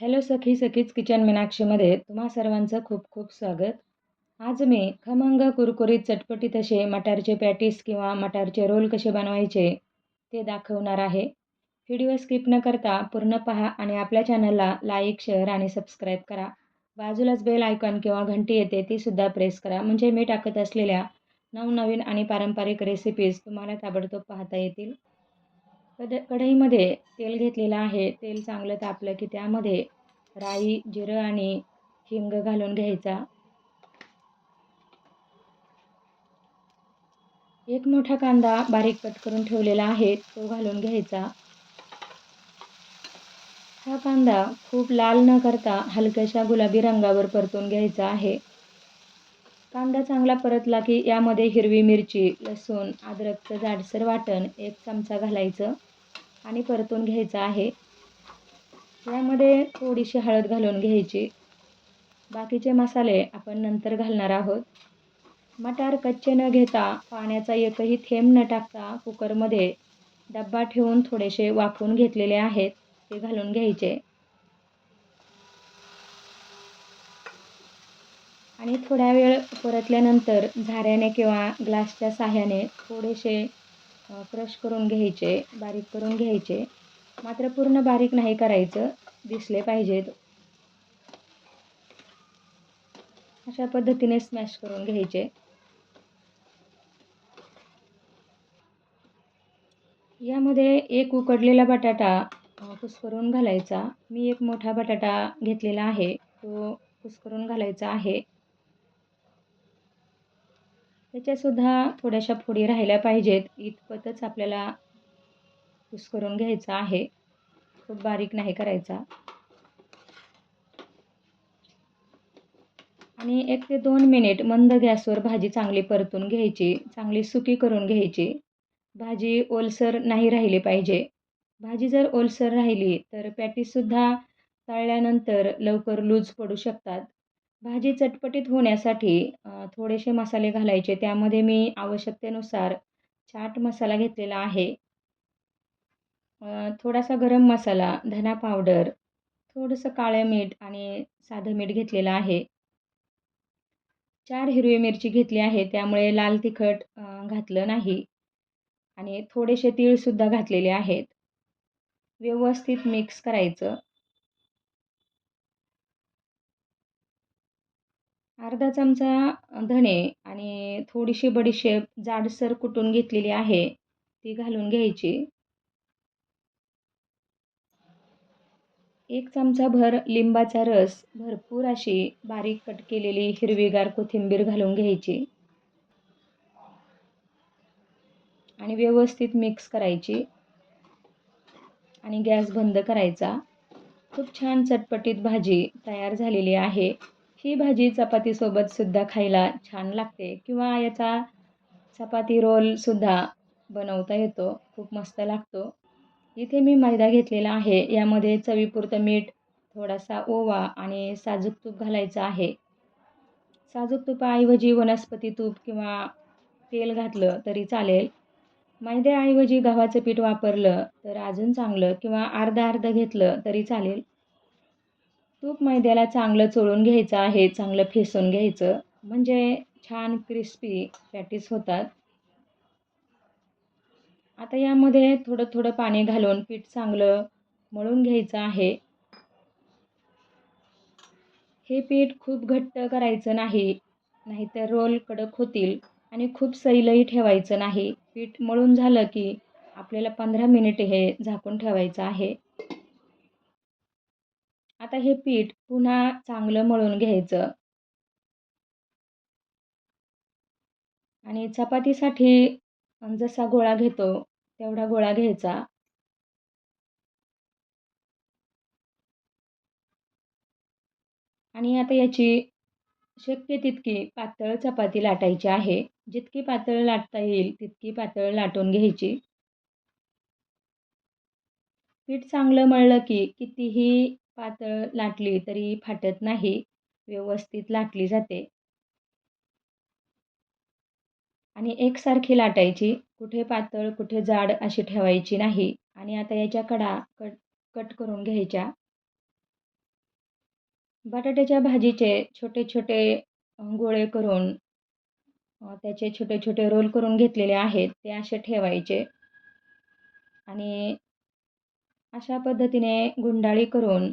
Hello सखी सखीच kitchen मीनाक्षीमध्ये तुम्हा सर्वांचं खूप खूप स्वागत. आज मी खमंग कुरकुरीत चटपटीत असे मटारचे पॅटीस किंवा मटारचे रोल कसे बनवायचे ते दाखवणार आहे. व्हिडिओ स्किप न करता पूर्ण पहा आणि आपल्या चॅनलला लाईक शेअर आणि सबस्क्राईब करा. बाजूलाच बेल आयकॉन किंवा घंटी येते तीसुद्धा प्रेस करा. म्हणजे मी टाकत असलेल्या नवनवीन आणि पारंपरिक रेसिपीज तुम्हाला ताबडतोब पाहता येतील. कड कढईमध्ये तेल घेतलेलं आहे. तेल चांगलं तापलं की त्यामध्ये राई जिरं आणि हिंग घालून घ्यायचा. एक मोठा कांदा बारीक कट करून ठेवलेला आहे. तो घालून घ्यायचा. हा कांदा खूप लाल न करता हलक्याशा गुलाबी रंगावर परतून घ्यायचा आहे. कांदा चांगला परतला की यामध्ये हिरवी मिरची लसूण अद्रकचं जाडसर वाटण एक चमचा घालायचं आणि परतून घ्यायचं आहे. यामध्ये थोडीशी हळद घालून घ्यायची. बाकीचे मसाले आपण नंतर घालणार आहोत. मटार कच्चे न घेता पाण्याचा एकही थेंब न टाकता कुकरमध्ये डब्बा ठेवून थोडेसे वाफवून घेतलेले आहेत ते घालून घ्यायचे. आणि थोड्या वेळ परतल्यानंतर झाऱ्याने किंवा ग्लासच्या साह्याने थोडेसे क्रश करून घ्यायचे बारीक करून घ्यायचे. मात्र पूर्ण बारीक नाही करायचं दिसले पाहिजेत. अशा पद्धतीने स्मॅश करून घ्यायचे. यामध्ये एक उकडलेला बटाटा कुस्करून घालायचा. मी एक मोठा बटाटा घेतलेला आहे. तो कुस्करून घालायचा आहे. त्याच्यासुद्धा थोड्याशा फोडी राहिल्या पाहिजेत. इतपतच आपल्याला कुस करून घ्यायचा आहे. खूप बारीक नाही करायचा. आणि एक ते दोन मिनिट मंद गॅसवर भाजी चांगली परतून घ्यायची. चांगली सुकी करून घ्यायची. भाजी ओलसर नाही राहिली पाहिजे. भाजी जर ओलसर राहिली तर पॅटीससुद्धा तळल्यानंतर लवकर लूज पडू शकतात. भाजी चटपटीत होण्यासाठी थोडेसे मसाले घालायचे. त्यामध्ये मी आवश्यकतेनुसार चाट मसाला घेतलेला आहे. थोडासा गरम मसाला धना पावडर थोडंसं काळं मीठ आणि साधं मीठ घेतलेलं आहे. चार हिरवी मिरची घेतली आहे. त्यामुळे लाल तिखट घातलं नाही. आणि थोडेसे तीळसुद्धा घातलेले आहेत. व्यवस्थित मिक्स करायचं. अर्धा चमचा धणे आणि थोडीशी बडीशेप जाडसर कुटून घेतलेली आहे ती घालून घ्यायची. एक चमचा भर लिंबाचा रस भरपूर अशी बारीक कट केलेली हिरवीगार कोथिंबीर घालून घ्यायची. आणि व्यवस्थित मिक्स करायची. आणि गॅस बंद करायचा. खूप छान चटपटीत भाजी तयार झालेली आहे. ही भाजी चपातीसोबतसुद्धा खायला छान लागते किंवा याचा चपाती रोलसुद्धा बनवता येतो खूप मस्त लागतो. इथे मी मैदा घेतलेला आहे यामध्ये चवीपुरतं मीठ थोडासा ओवा आणि साजूक तूप घालायचं आहे. साजूक तुपाऐवजी वनस्पती तूप किंवा तेल घातलं तरी चालेल. मैद्याऐवजी गव्हाचं पीठ वापरलं तर अजून चांगलं किंवा अर्धा अर्धं घेतलं तरी चालेल. तूप मैद्याला चांगलं चोळून घ्यायचं आहे चांगलं फेसून घ्यायचं. म्हणजे छान क्रिस्पी पॅटीस होतात. आता यामध्ये थोडं थोडं पाणी घालून पीठ चांगलं मळून घ्यायचं आहे. हे पीठ खूप घट्ट करायचं नाही नाहीतर रोल कडक होतील आणि खूप सैलही ठेवायचं नाही. पीठ मळून झालं की आपल्याला पंधरा मिनिट हे झाकून ठेवायचं आहे. आता हे पीठ पुन्हा चांगलं मळून घ्यायचं. आणि चपातीसाठी जसा गोळा घेतो तेवढा गोळा घ्यायचा. आणि आता याची शक्य तितकी पातळ चपाती लाटायची आहे. जितकी पातळ लाटता येईल तितकी पातळ लाटून घ्यायची. पीठ चांगलं मळलं की कितीही पातळ लाटली तरी फाटत नाही व्यवस्थित लाटली जाते. आणि एकसारखी लाटायची कुठे पातळ कुठे जाड अशी ठेवायची नाही. आणि आता याच्या कडा कट कट करून घ्यायच्या. बटाट्याच्या भाजीचे छोटे छोटे गोळे करून त्याचे छोटे छोटे रोल करून घेतलेले आहेत ते असे ठेवायचे. आणि अशा पद्धतीने गुंडाळी करून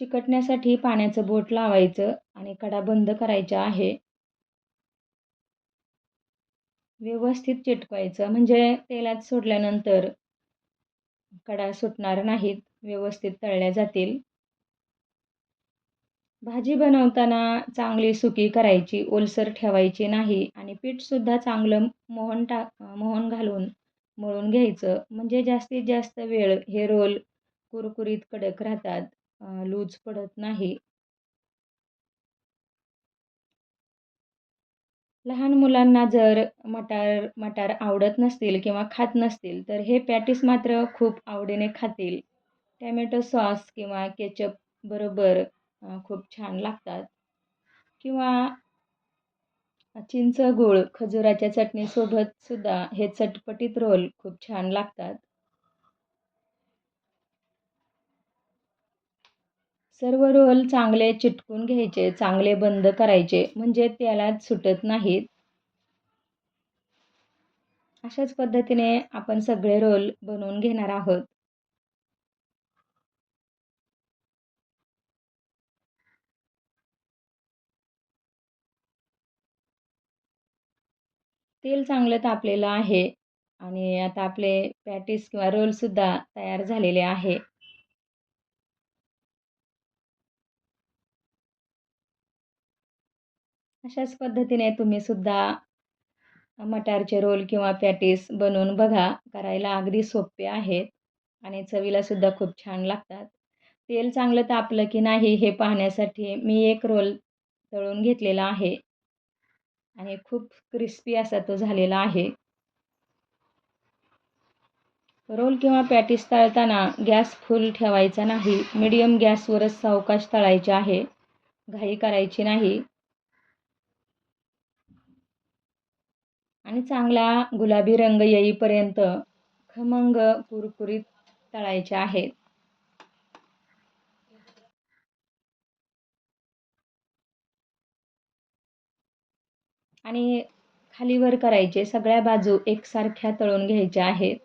चिकटण्यासाठी पाण्याचं बोट लावायचं आणि कडा बंद करायचा आहे. व्यवस्थित चिटकवायचं म्हणजे तेलात सोडल्यानंतर कडा सुटणार नाहीत व्यवस्थित तळल्या जातील. भाजी बनवताना चांगली सुकी करायची ओलसर ठेवायची नाही आणि पीठसुद्धा चांगलं मोहन टा मोहन घालून मळून घ्यायचं. म्हणजे जास्तीत जास्त वेळ हे रोल कुरकुरीत कडक राहतात. लूज पडत नाही. लहान मुलांना जर मटार मटार आवडत नसतील किंवा खात नसतील तर हे पॅटीस मात्र खूप आवडीने खातील. टॅमॅटो सॉस किंवा केचप बरोबर खूप छान लागतात. किंवा चिंच गूळ खजुराच्या चटणीसोबत सुद्धा हे चटपटीत रोल खूप छान लागतात. सर्व रोल चांगले चिटकून घ्यायचे चांगले बंद करायचे म्हणजे त्याला सुटत नाहीत. अशाच पद्धतीने आपण सगळे रोल बनवून घेणार आहोत. तेल चांगलं तापलेलं आहे आणि आता आपले पॅटीस किंवा रोलसुद्धा तयार झालेले आहे. अशाच पद्धतीने तुम्ही सुद्धा मटारचे रोल किंवा पॅटीस बनवून बघा. करायला अगदी सोपे आहेत आणि चवीलासुद्धा खूप छान लागतात. तेल चांगलं तापलं की नाही हे पाहण्यासाठी मी एक रोल तळून घेतलेला आहे. आणि खूप क्रिस्पी असा तो झालेला आहे. रोल किंवा पॅटीस तळताना गॅस फुल ठेवायचा नाही. मिडियम गॅसवरच सावकाश तळायचे आहे. घाई करायची नाही. आणि चांगला गुलाबी रंग येईपर्यंत खमंग कुरकुरीत तळायचे आहेत. आणि खालीवर करायचे सगळ्या बाजू एकसारख्या तळून घ्यायच्या आहेत.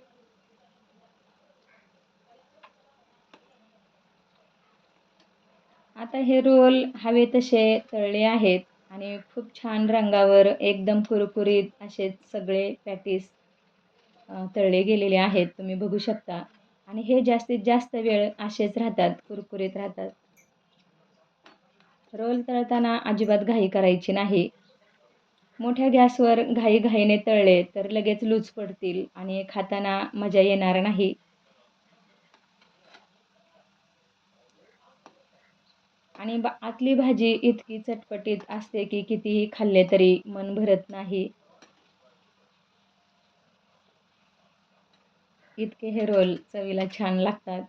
आता हे रोल हवे तसे तळले आहेत. आणि खूप छान रंगावर एकदम कुरकुरीत असे सगळे पॅटीस तळले गेलेले आहेत. तुम्ही बघू शकता. आणि हे जास्तीत जास्त वेळ असेच राहतात कुरकुरीत राहतात. रोल तळताना अजिबात घाई करायची नाही. मोठ्या गॅसवर घाई घाईने तळले तर लगेच लूज पडतील आणि खाताना मजा येणार नाही. आणि बा आतली भाजी इतकी चटपटीत असते की कितीही खाल्ले तरी मन भरत नाही. इतके हे रोल चवीला छान लागतात.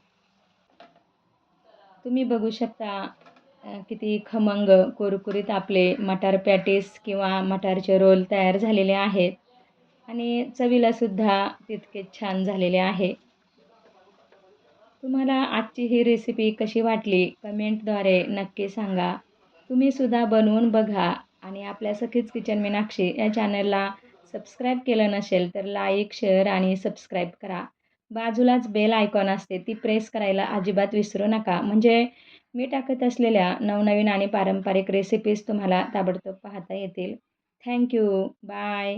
तुम्ही बघू शकता किती खमंग कुरकुरीत आपले मटार पॅटीस किंवा मटारचे रोल तयार झालेले आहेत. आणि चवीलासुद्धा तितकेच छान झालेले आहे. तुम्हाला आजची ही रेसिपी कशी वाटली? कमेंटद्वारे नक्की सांगा. तुम्ही सुद्धा बनवून बघा आणि आपल्या सखीच किचन मीनाक्षी या चॅनलला सबस्क्राईब केलं नसेल तर लाईक शेअर आणि सबस्क्राईब करा. बाजूलाच बेल आयकॉन असते ती प्रेस करायला अजिबात विसरू नका. म्हणजे मी टाकत असलेल्या नवनवीन आणि पारंपरिक रेसिपीज तुम्हाला ताबडतोब पाहता येतील. Thank you bye